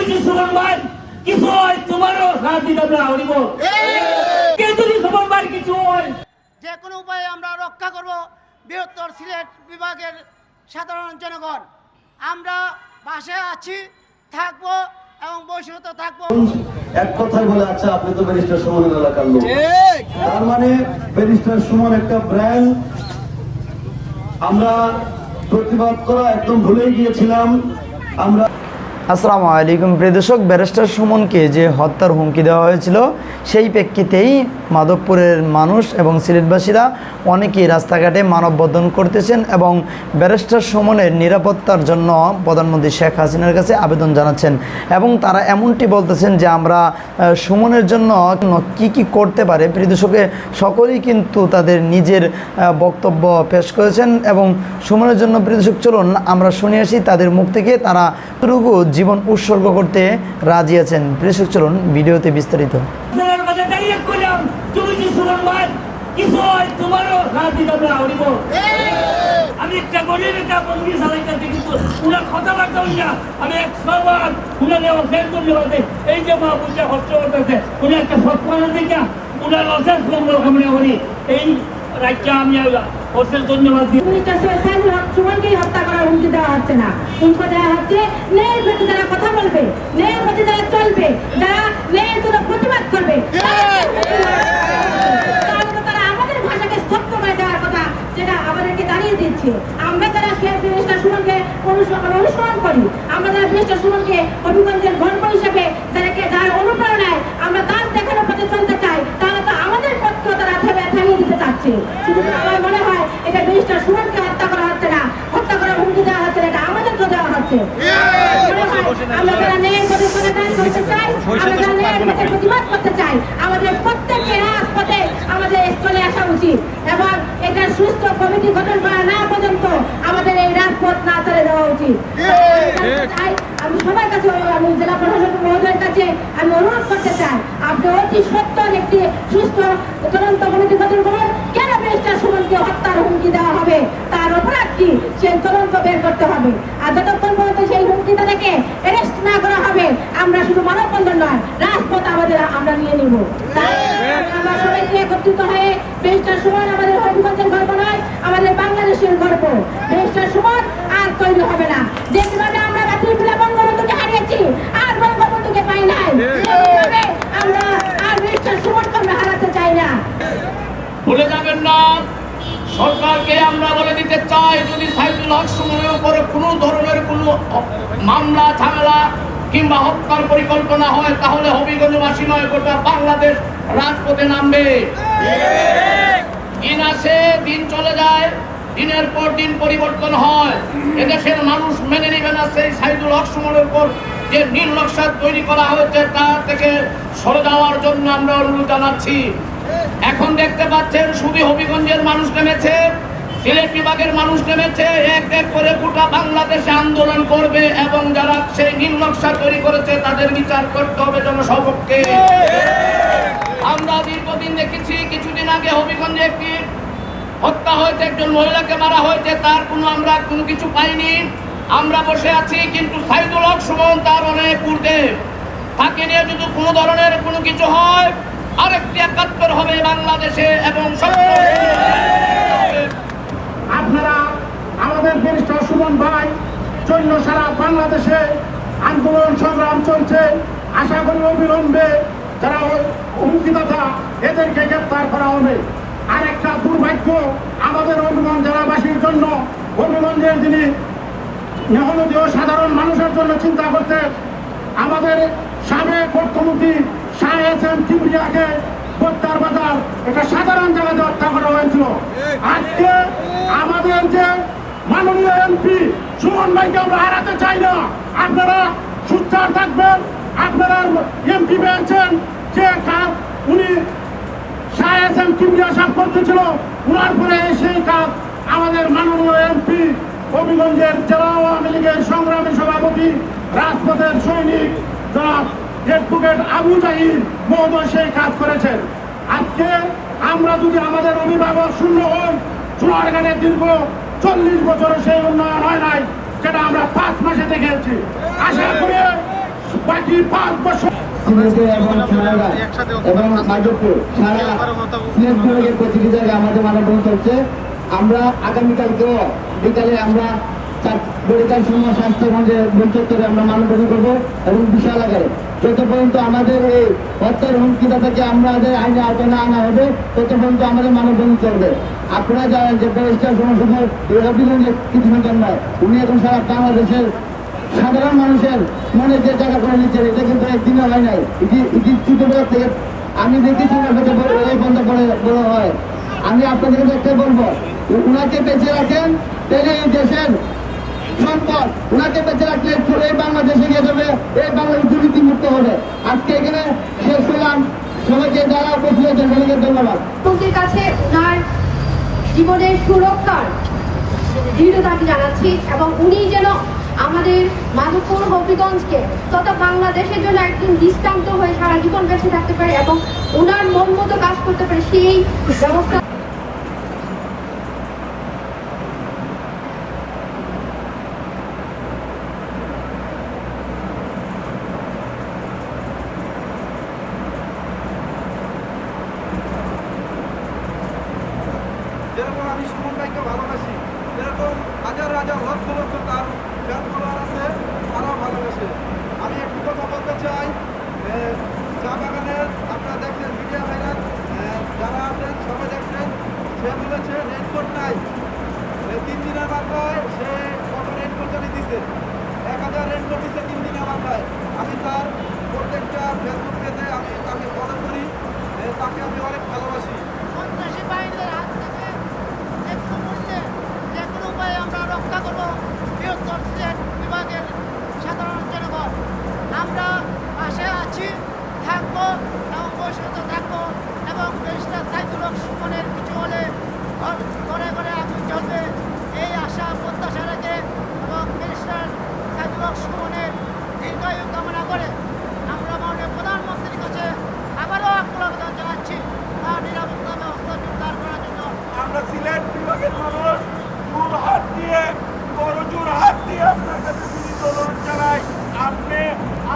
তুমি কিছু হয় তোমারও আমরা হরিব কে যদি সুমন কিছু হয়। যে কোনো উপায়ে আমরা রক্ষা করব বৃহত্তর সিলেট বিভাগের সাধারণ জনগণ। আমরা বাসে আছি থাকব এবং ভবিষ্যতে থাকব। এক কথায় বলে আচ্ছা আপনি তো ব্যারিস্টার সুমনের এলাকার লোক। তার মানে ব্যারিস্টার সুমন একটা ব্র্যান্ড। আমরা প্রতিবাদ করা একদম ভুলেই গিয়েছিলাম। আমরা আসসালামু আলাইকুম। প্রিয় দর্শক, ব্যারিস্টার সুমনকে যে হত্যার হুমকি দেওয়া হয়েছিল, সেই প্রেক্ষিতেই মাধবপুরের মানুষ এবং সিলেটবাসীরা অনেকেই রাস্তাঘাটে মানববন্ধন করতেছেন এবং ব্যারিস্টার সুমনের নিরাপত্তার জন্য প্রধানমন্ত্রী শেখ হাসিনার কাছে আবেদন জানাচ্ছেন। এবং তারা এমনটি বলতেছেন যে, আমরা সুমনের জন্য কি কি করতে পারে? প্রিয় দর্শকে সকলেই কিন্তু তাদের নিজের বক্তব্য পেশ করেছেন এবং সুমনের জন্য, প্রিয় দর্শক, চলুন আমরা শুনে আসি তাদের মুখ থেকে। তারা জীবন উৎসর্গ করতে রাজি আছেন দর্শক চলুন ভিডিওতে বিস্তারিত হয় আমি একটা গরিব একটা বন্ধু চালাইতেছি কিন্তু উনার কথাবার্তা হইয়া আমি এক সবার উনার। এই যে মা বুঝে হস্ত করতেছে উনি একটা উনার অশেষ মঙ্গল কামনা করি এই রাজ্যে আমি ধন্যবাদ দিই সুমনকেই হত্যা হুমকি দেওয়া হচ্ছে না। হুমকি দেওয়া হচ্ছে ন্যায়ের প্রতি যারা কথা বলবে ন্যায়ের প্রতি যারা চলবে, যারা ন্যায়ের জন্য প্রতিবাদ করবে আমাদের আমরা তার থামিয়ে দিতে চাচ্ছে। শুধু আমার মনে হয় এটা জিনিসটা সুমনকে হত্যা করা হচ্ছে না হত্যা করার হুমকি দেওয়া হচ্ছে না এটা আমাদেরকে দেওয়া হচ্ছে আমরা যারা ন্যায়ের পথে চলে করতে চাই আমরা যারা ন্যায়ের প্রতিবাদ করতে চাই। আমাদের প্রত্যেককে রাজপথে আমাদের চলে আসা উচিত এবং এটা সুস্থ কমিটি গঠন করা না পর্যন্ত আমাদের এই রাজপথ না চলে দেওয়া উচিত। আমি সবার কাছে আমি জেলা প্রশাসক মহোদয়ের কাছে আমি অনুরোধ করতে চাই আপনি অতি সত্তর একটি সুস্থ তদন্ত কমিটি গঠন করুন। কেন বেশটা সুমনকে হত্যার হুমকি দেওয়া হবে? তার অপরাধ কি? সেই তদন্ত বের করতে হবে আর যতক্ষণ পর্যন্ত সেই হুমকিটা থেকে অ্যারেস্ট না করা হবে আমরা শুধু মানববন্ধন নয়। রাজপথ আমাদের আমরা নিয়ে নিব। আমরা সবাইকে একত্রিত হয়ে বেশটা সুমন আমাদের হবিগঞ্জের গর্ব নয় আমাদের বাংলাদেশের গর্ব। বেশটা সুমন আর তৈরি হবে না। যে আমরা রাত্রি বঙ্গবন্ধুকে হারিয়েছি আর বঙ্গবন্ধুকে পাই নাই। আমরা আর বেশটা সুমনকে আমরা হারাতে চাই না। ভুলে যাবেন না সরকারকে আমরা বলে দিতে চাই যদি সাইদুল হক সুমনের উপরে কোনো ধরনের কোনো মামলা ঝামেলা কিংবা হত্যার পরিকল্পনা হয়, তাহলে হবিগঞ্জবাসী নয়, গোটা বাংলাদেশ রাজপথে নামবে। দিন আসে, দিন চলে যায়, দিনের পর দিন পরিবর্তন হয়। এদেশের মানুষ মেনে নেবে না সেই সাইদুল হক সুমনের উপর যে নীল নকশা তৈরি করা হয়েছে, তা থেকে সরে যাওয়ার জন্য আমরা অনুরোধ জানাচ্ছি। এখন দেখতে পাচ্ছেন, শুধু হবিগঞ্জের মানুষ নেমেছে সিলেট বিভাগের মানুষ নেমেছে, এক এক করে গোটা বাংলাদেশে আন্দোলন করবে এবং যারা সেই নকশা তৈরি করেছে, তাদের বিচার করতে হবে জনসপক্ষে আমরা দীর্ঘদিন দেখেছি, কিছুদিন আগে হবিগঞ্জে একটি হত্যা হয়েছে, একজন মহিলাকে মারা হয়েছে, তার কোনো আমরা কোনো কিছু পাইনি। আমরা বসে আছি, কিন্তু সাইদুল হক সুমন তার অনেক ঊর্ধ্বে। তাকে নিয়ে যদি কোনো ধরনের কোনো কিছু হয়, আরেকটি একাত্তর হবে বাংলাদেশে এবং আপনারা আমাদের ব্যারিস্টার সুমন ভাই, জন্য সারা বাংলাদেশে আন্দোলন সংগ্রাম চলছে। আশা করি অবিলম্বে যারা হুমকিদাতা এদেরকে গ্রেপ্তার করা হবে। আর একটা দুর্ভাগ্য আমাদের হবিগঞ্জ জেলাবাসীর জন্য। হবিগঞ্জের যিনি মেহনদীয় সাধারণ মানুষের জন্য চিন্তা করতে আমাদের সাবেক অর্থমন্ত্রী শাহ এস এম কিবরিয়াকে হত্যার বাজার একটা সাধারণ জায়গাতে হত্যা করা হয়েছিল। আজকে আমাদের যে মাননীয় এমপি সুমন ভাইকে আমরা হারাতে চাই না। আপনারা সুচার থাকবেন। আপনারা এমপি পেয়েছেন। যে কাজ উনি শাহ কিবরিয়া সাহেব করতেছিল, উনার পরে সেই কাজ আমাদের মাননীয় এমপি হবিগঞ্জের জেলা আওয়ামী লীগের সংগ্রামী সভাপতি, রাজপথের সৈনিক জনাব আবু জাহির মহোদয় সেই কাজ করেছেন। আজকে আমরা যদি আমাদের অভিভাবক শূন্য হন চুয়ারগানের দীর্ঘ চল্লিশ বছরে সেই উন্নয়ন হয় নাই, যেটা আমরা পাঁচ মাসে দেখেছি। আশা করি বাকি পাঁচ বছর আমাদের পর্যন্ত আমাদের এই হত্যার হুমকিটা থেকে আমাদের আইনে আওতায় না আনা হবে, তত পর্যন্ত আমাদের মানববন্ধন চলবে। আপনারা জানেন যে ব্যারিস্টার এই অভিযানে কিছু নয় উনি এখন সারা বাংলাদেশের সাধারণ মানুষের মনে যে জায়গা করে নিচ্ছেন, এটা কিন্তু একদিনে হয় নাই। এটি ছোটবেলা থেকে আমি দেখেছি বড়, এই বন্ধ করে বড় হয়। আমি আপনাদের কাছে একটা বলব, উনাকে বেঁচে রাখেন, তাহলে এই দেশের সম্পদ উনাকে বেঁচে রাখলে এই বাংলাদেশে গিয়ে যাবে, এই বাংলাদেশ দুর্নীতি মুক্ত হবে। আজকে এখানে শেষ করলাম সবাইকে যারা উপস্থিত আছেন, সবাইকে ধন্যবাদ। কাছে ওনার জীবনের সুরক্ষার দৃঢ় দাবি জানাচ্ছি এবং উনি যেন আমাদের মাধবপুর হবিগঞ্জকে তথা বাংলাদেশের জন্য একদিন দৃষ্টান্ত হয়ে সারা জীবন বেঁচে থাকতে পারে এবং ওনার মন মতো কাজ করতে পারে, সেই ব্যবস্থা আমি সুমনটাকে ভালোবাসি। এরকম হাজার হাজার লক্ষ লক্ষ তার ফ্যান ফলোয়ার আছে তারাও ভালোবাসে আমি একটু কথা বলতে চাই এ, চা বাগানের আপনারা দেখছেন মিডিয়া ভাইরা এ, যারা আছেন সবাই দেখছেন সে বলেছে রেনকোট নাই এ, তিন দিনের মাথায় সে কত রেনকোট জানি দিছে এক হাজার রেনকোট দিচ্ছে তিন দিনের মাথায় আমি তার প্রত্যেকটা ফেসবুক পেজে আমি তাকে ফলো করি এ, তাকে আমি অনেক ভালোবাসি সন্ত্রাসী বাহিনীর হাত থেকে একটু মূল্যে যে কোনো উপায়ে আমরা রক্ষা করব বৃহত্তর সিলেট বিভাগের সাধারণ জনগণ আমরা পাশে আছি থাকব এবং ভবিষ্যতে থাকব এবং ব্যারিস্টার সাইদুল হক সুমনের কিছু হলে ঘর- ঘরে ঘরে আগুন জ্বলবে এই আশা প্রত্যাশা রেখে এবং ব্যারিস্টার সাইদুল হক সুমনের দীর্ঘায়ু কামনা করে আমরা মাননীয় প্রধানমন্ত্রীর কাছে আবারও আকুল আবেদন জানাচ্ছি তার নিরাপত্তা ব্যবস্থা জোরদার করার জন্য আমরা সিলেট বিভাগের মানুষ জোর হাত দিয়ে বড় জোর হাত দিয়ে আপনার কাছে বিনীত অনুরোধ জানাই আপনি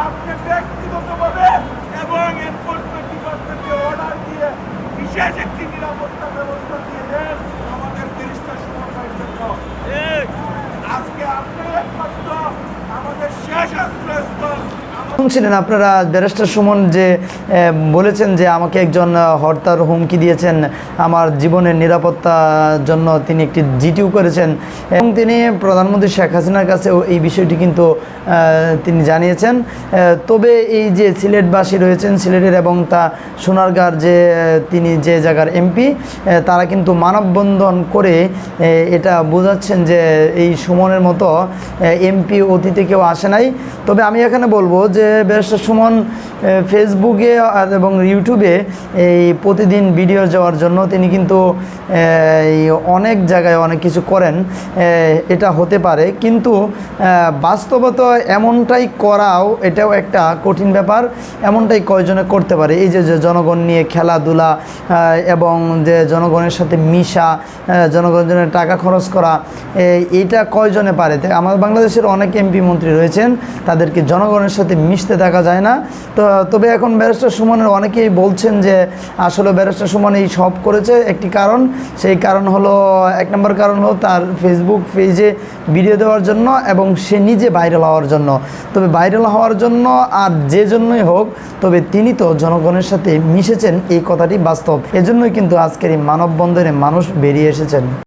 আপনি ব্যক্তিগতভাবে এবং এনফোর্সমেন্ট ডিপার্টমেন্টকে অর্ডার দিয়ে বিশেষ একটি নিরাপত্তা ব্যবস্থা দিয়ে দেন আমাদের তিরিশটা সমন্বয়ের জন্য ঠিক। আজকে আপনি একমাত্র আমাদের শেষ আশ্রয়স্থল ছিলেন আপনারা ব্যারিস্টার সুমন যে বলেছেন যে আমাকে একজন হরতার হুমকি দিয়েছেন, আমার জীবনের নিরাপত্তার জন্য তিনি একটি জিটিউ করেছেন। এবং তিনি প্রধানমন্ত্রী শেখ হাসিনার কাছেও এই বিষয়টি কিন্তু তিনি জানিয়েছেন। তবে এই যে সিলেটবাসী রয়েছেন, সিলেটের এবং তা সোনারগাঁর যে তিনি যে জায়গার এমপি তারা কিন্তু মানববন্ধন করে এটা বোঝাচ্ছেন যে এই সুমনের মতো এমপি অতীতে কেউ আসে নাই। তবে আমি এখানে বলব যে ব্যারিস্টার সুমন ফেসবুকে এবং ইউটিউবে এই প্রতিদিন ভিডিও যাওয়ার জন্য তিনি কিন্তু অনেক জায়গায় অনেক কিছু করেন এটা হতে পারে। কিন্তু বাস্তবত এমনটাই করাও এটাও একটা কঠিন ব্যাপার। এমনটাই কয়জনে করতে পারে? এই যে জনগণ নিয়ে খেলাধুলা এবং যে জনগণের সাথে মিশা জনগণের টাকা খরচ করা এইটা কয়জনে পারে? আমাদের বাংলাদেশের অনেক এমপি মন্ত্রী রয়েছেন, তাদেরকে জনগণের সাথে মিশতে দেখা যায় না। তো, তবে এখন ব্যারিস্টার সুমনের অনেকেই বলছেন যে, আসলে ব্যারিস্টার সুমন এই সব করেছে। একটি কারণ, সেই কারণ হলো, এক নম্বর কারণ হলো তার ফেসবুক পেজে ভিডিও দেওয়ার জন্য এবং সে নিজে ভাইরাল হওয়ার জন্য। তবে ভাইরাল হওয়ার জন্য আর যে জন্যই হোক, তবে তিনি তো জনগণের সাথে মিশেছেন এই কথাটি বাস্তব। এজন্যই কিন্তু আজকের এই মানববন্ধনে মানুষ বেরিয়ে এসেছেন।